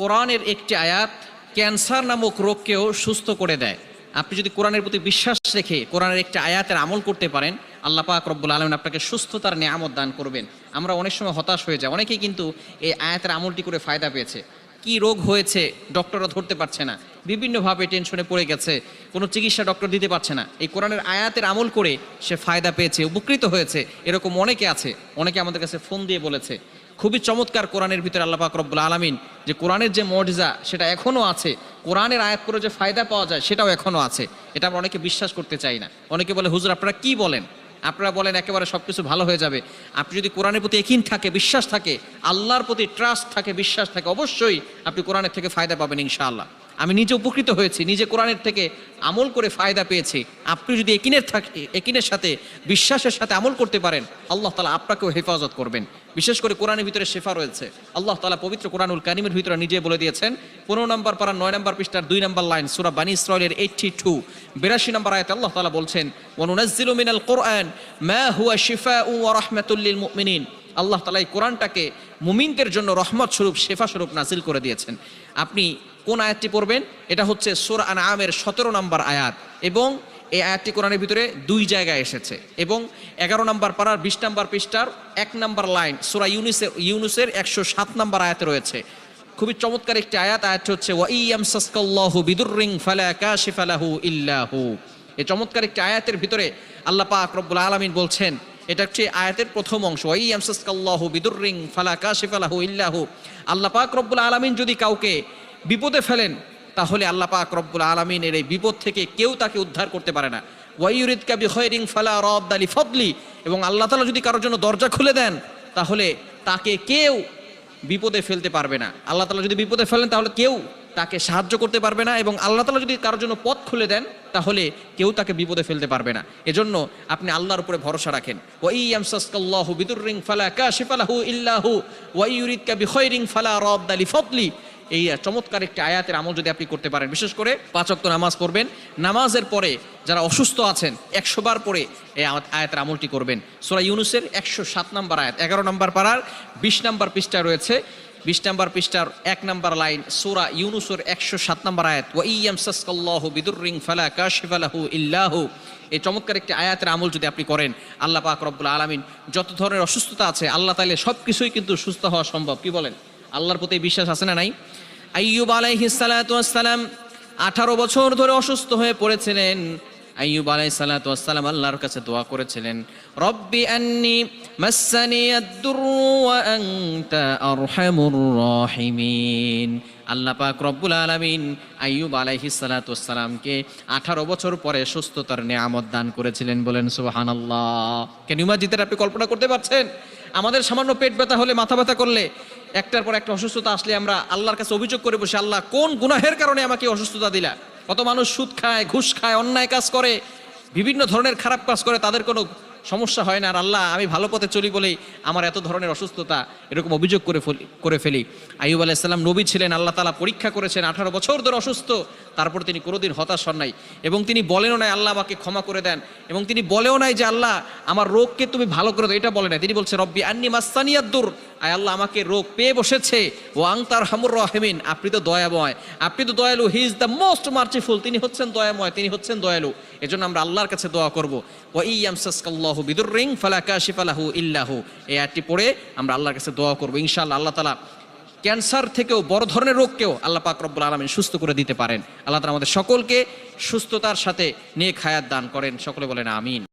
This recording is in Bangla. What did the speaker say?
কোরআনের একটি আয়াত ক্যান্সার নামক রোগকেও সুস্থ করে দেয়। আপনি যদি কোরআনের প্রতি বিশ্বাস রেখে কোরআনের একটি আয়াতের আমল করতে পারেন, আল্লাহ পাক রব্বুল আলমিন আপনাকে সুস্থতার নিয়ামত দান করবেন। আমরা অনেক সময় হতাশ হয়ে যাই। অনেকেই কিন্তু এই আয়াতের আমলটি করে ফায়দা পেয়েছে। কি রোগ হয়েছে ডক্টররা ধরতে পারছে না। বিভিন্নভাবে টেনশনে পড়ে গেছে। কোনো চিকিৎসা ডক্টর দিতে পারছে না। এই কোরআনের আয়াতের আমল করে সে ফায়দা পেয়েছে, উপকৃত হয়েছে। এরকম অনেকে আছে। অনেকে আমাদের কাছে ফোন দিয়ে বলেছে খুবই চমৎকার কোরআনের ভিতরে আল্লাহ রব্বুল আলমিন যে কোরআনের যে মর্যাদা সেটা এখনও আছে, কোরআনের আয়াত করে যে ফায়দা পাওয়া যায় সেটাও এখনও আছে, এটা আমরা অনেকে বিশ্বাস করতে চাই না। অনেকে বলে, হুজুর, আপনারা কি বলেন? আপনারা বলেন, একেবারে সব কিছু ভালো হয়ে যাবে। আপনি যদি কোরআনের প্রতি একিন থাকে, বিশ্বাস থাকে, আল্লাহর প্রতি ট্রাস্ট থাকে, বিশ্বাস থাকে, অবশ্যই আপনি কোরআনের থেকে ফায়দা পাবেন ইনশাআল্লাহ। আমি নিজে উপকৃত হয়েছি, নিজে কোরআনের থেকে আমল করে ফায়দা পেয়েছি। আপনি যদি একিনের থাকে, একিনের সাথে, বিশ্বাসের সাথে আমল করতে পারেন, আল্লাহ তালা আপনাকেও হেফাজত করবেন। বিশেষ করে কোরআনের ভিতরে শেফা রয়েছে। আল্লাহ তালা পবিত্র কোরআনুল কানিমের ভিতরে নিজে বলে দিয়েছেন, পনেরো নম্বর পারা, নয় নম্বর পৃষ্ঠার দুই নম্বর লাইন, সুরা বানী ইসরায়েলের এইটটি টু বিরাশি নম্বর আয়াতে আল্লাহ তালা বলছেন, ওয়ানুনাজ্জিলু মিনাল কোরআন মা হুয়া শিফা উ রাহমাতুল্লিল মুমিনিন। আল্লাহ তালা এই কোরআনটাকে মুমিনদের জন্য রহমত স্বরূপ, শেফা স্বরূপ নাজিল করে দিয়েছেন। আপনি কোন আয়াতটি পড়বেন? এটা হচ্ছে সুর আন আমের সতেরো নম্বর আয়াত এবং এই আয়াতটি কোরআনের ভিতরে দুই জায়গায় এসেছে এবং এগারো নম্বর পাড়ার, বিশ নম্বর পৃষ্ঠার এক নম্বর লাইন সোরা ইউনিসের, ইউনুসের একশো সাত নম্বর আয়াতে রয়েছে। খুবই চমৎকার একটি আয়াত, আয়াতটি হচ্ছে ফালা কাশিফালাহু ইল্লাহু এই চমৎকার একটি আয়াতের ভিতরে আল্লাহ পাক রব্বুল আলামিন বলছেন, এটা হচ্ছে আয়াতের প্রথম অংশ ওয়াইয়াম সাসকাল্লাহু বিদুররিং ফালা কাশিফালাহু ইল্লাহু আল্লাহ পাক রব্বুল আলামিন যদি কাউকে বিপদে ফেলেন, তাহলে আল্লাহ পাক রব্বুল আলমিনের এই বিপদ থেকে কেউ তাকে উদ্ধার করতে পারে না। ওয়াইউরিদ কাবি খৈরিং ফালা রব দালি ফদলি এবং আল্লাহ তালা যদি কারোর জন্য দরজা খুলে দেন, তাহলে তাকে কেউ বিপদে ফেলতে পারবে না। আল্লাহ তালা যদি বিপদে ফেলেন, তাহলে কেউ তাকে সাহায্য করতে পারবে না। এবং আল্লাহ তালা যদি কারোর জন্য পথ খুলে দেন, তাহলে কেউ তাকে বিপদে ফেলতে পারবে না। এজন্য আপনি আল্লাহর উপরে ভরসা রাখেন। ওয়াই আমসাসকাল্লাহু বিদুররিং ফালা কাশিফালাহু ইল্লাহু ওয়াইউরিদ কাবি খৈরিং ফালা রব দালি ফদলি এই চমৎকার একটি আয়াতের আমল যদি আপনি করতে পারেন, বিশেষ করে পাঁচক্ত নামাজ পড়বেন। নামাজের পরে যারা অসুস্থ আছেন, একশো বার পরে এই আয়াতের আমলটি করবেন। সোরা ইউনুসের একশো সাত নম্বর আয়াত, এগারো নম্বর পাড়ার বিশ নম্বর পৃষ্ঠা রয়েছে। বিশ নম্বর পৃষ্ঠার এক নম্বর লাইন, সোরা ইউনুসের একশো সাত নম্বর আয়াত, ওয়া ইয়াম সাসকাল্লাহু বিদুররিং ফালা কাশিফালাহু ইল্লাহু। এই চমৎকার একটি আয়াতের আমল যদি আপনি করেন, আল্লাহ পাক রব্বুল আলামিন যত ধরনের অসুস্থতা আছে, আল্লাহ তাইলে সব কিছুই কিন্তু সুস্থ হওয়া সম্ভব। কি বলেন? আল্লাহর প্রতি বিশ্বাস আছে না নাই? আইয়ুব আলাইহিসালাম আঠারো বছর ধরে অসুস্থ হয়ে পড়েছিলেন। আইয়ুব আলাই সালাতাম আল্লাহর কাছে দোয়া করেছিলেন। রব্বি আন্নি মাসানি আরহামুর রাহিমিন। আল্লাহ পাক রব্বুল আলামিন আইয়ুব আলাইহিস সালাতামকে আঠারো বছর পরে সুস্থতার নিয়ামত দান করেছিলেন বলেন সুবহানাল্লাহ। কেন ইমাজিদের আপনি কল্পনা করতে পারছেন? আমাদের সামান্য পেট ব্যথা হলে, মাথা ব্যথা করলে একটার পর একটা অসুস্থতা আসলে আমরা আল্লাহর কাছে অভিযোগ করে বসে, আল্লাহ, কোন গুনাহের কারণে আমাকে অসুস্থতা দিলা? কত মানুষ সুদ খায়, ঘুষ খায়, অন্যায় কাজ করে, বিভিন্ন ধরনের খারাপ কাজ করে, তাদের কোনো সমস্যা হয় না। আর আল্লাহ, আমি ভালো পথে চলি বলেই আমার এত ধরনের অসুস্থতা এরকম অভিযোগ করে ফেলি করে ফেলি। আইব আলাইসাল্লাম নবী ছিলেন, আল্লাহ তালা পরীক্ষা করেছেন, আঠারো বছর ধরে অসুস্থ, তারপর তিনি কোনোদিন হতাশ হন নাই। এবং তিনি বলেনও নাই, আল্লাহ আমাকে ক্ষমা করে দেন। এবং তিনি বলেও নাই যে, আল্লাহ, আমার রোগকে তুমি ভালো করে দাও। এটা বলে নাই। তিনি বলছে রব্বি আন্নি মাস্তানিয়াদ্দুর আয় আল্লাহ আমাকে রোগ পেয়ে বসেছে। ও আংতার হামুর রহমিন, আপনি তো দয়াময়। আপনি তো দয়ালু, he is the most merciful, তিনি হচ্ছেন দয়াময়, তিনি হচ্ছেন দয়ালু। এজন্য আমরা আল্লাহর কাছে দোয়া করব। ও ইয়ামসাসকাল্লাহু বিদুর রিং, ফালা কাশিফালাহু ইল্লাহু। এই আয়াতটি পড়ে আমরা আল্লাহর কাছে দোয়া করব। ইনশাআল্লাহ আল্লাহ তালা ক্যান্সার থেকেও, বড় ধরনের রোগকেও আল্লাহ পাক রব্বুল আলমিন সুস্থ করে দিতে পারেন। আল্লাহ তালা আমাদের সকলকে সুস্থতার সাথে নিয়ে খায়াত দান করেন। সকলে বলেন, আমিন।